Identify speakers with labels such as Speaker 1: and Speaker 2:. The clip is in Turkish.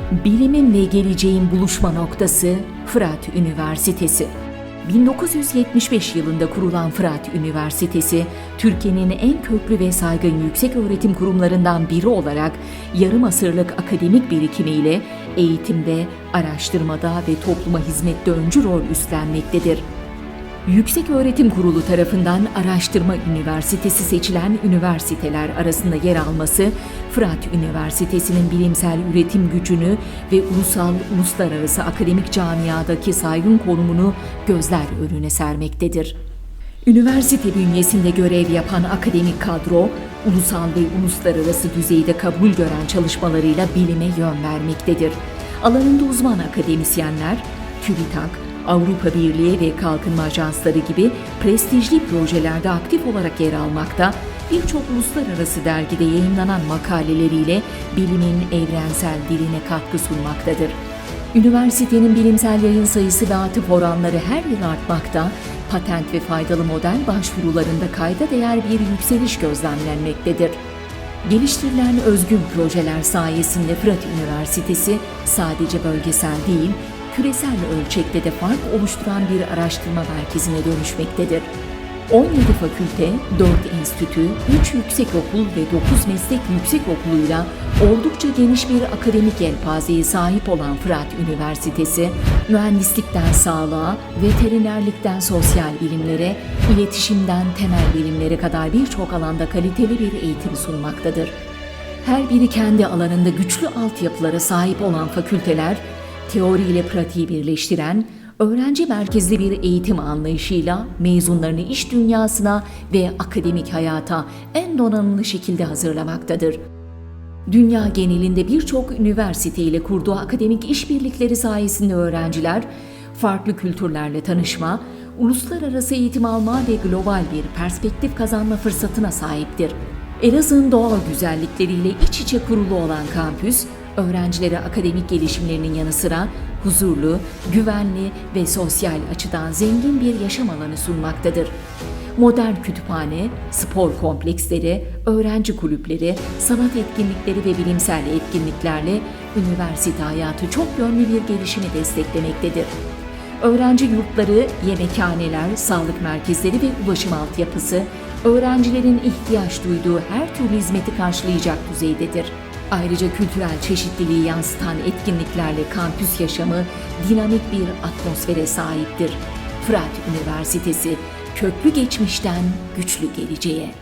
Speaker 1: Bilimin ve geleceğin buluşma noktası Fırat Üniversitesi. 1975 yılında kurulan Fırat Üniversitesi, Türkiye'nin en köklü ve saygın yüksek öğretim kurumlarından biri olarak yarım asırlık akademik birikimiyle eğitimde, araştırmada ve topluma hizmette öncü rol üstlenmektedir. Yüksek Öğretim Kurulu tarafından Araştırma Üniversitesi seçilen üniversiteler arasında yer alması, Fırat Üniversitesi'nin bilimsel üretim gücünü ve ulusal, uluslararası akademik camiadaki saygın konumunu gözler önüne sermektedir. Üniversite bünyesinde görev yapan akademik kadro, ulusal ve uluslararası düzeyde kabul gören çalışmalarıyla bilime yön vermektedir. Alanında uzman akademisyenler, TÜBİTAK, Avrupa Birliği ve Kalkınma Ajansları gibi prestijli projelerde aktif olarak yer almakta, birçok uluslararası dergide yayınlanan makaleleriyle bilimin evrensel diline katkı sunmaktadır. Üniversitenin bilimsel yayın sayısı ve atıf oranları her yıl artmakta, patent ve faydalı model başvurularında kayda değer bir yükseliş gözlemlenmektedir. Geliştirilen özgün projeler sayesinde Fırat Üniversitesi sadece bölgesel değil, küresel ölçekte de fark oluşturan bir araştırma merkezine dönüşmektedir. 17 fakülte, 4 enstitü, 3 yüksekokul ve 9 meslek yüksekokuluyla oldukça geniş bir akademik yelpazeye sahip olan Fırat Üniversitesi, mühendislikten sağlığa, veterinerlikten sosyal bilimlere, iletişimden temel bilimlere kadar birçok alanda kaliteli bir eğitim sunmaktadır. Her biri kendi alanında güçlü altyapılara sahip olan fakülteler, teori ile pratiği birleştiren, öğrenci merkezli bir eğitim anlayışıyla mezunlarını iş dünyasına ve akademik hayata en donanımlı şekilde hazırlamaktadır. Dünya genelinde birçok üniversite ile kurduğu akademik işbirlikleri sayesinde öğrenciler farklı kültürlerle tanışma, uluslararası eğitim alma ve global bir perspektif kazanma fırsatına sahiptir. Elazığ'ın doğal güzellikleriyle iç içe kurulu olan kampüs, öğrencilere akademik gelişimlerinin yanı sıra huzurlu, güvenli ve sosyal açıdan zengin bir yaşam alanı sunmaktadır. Modern kütüphane, spor kompleksleri, öğrenci kulüpleri, sanat etkinlikleri ve bilimsel etkinliklerle üniversite hayatı çok yönlü bir gelişimi desteklemektedir. Öğrenci yurtları, yemekhaneler, sağlık merkezleri ve ulaşım altyapısı, öğrencilerin ihtiyaç duyduğu her türlü hizmeti karşılayacak düzeydedir. Ayrıca kültürel çeşitliliği yansıtan etkinliklerle kampüs yaşamı dinamik bir atmosfere sahiptir. Fırat Üniversitesi, köklü geçmişten güçlü geleceğe.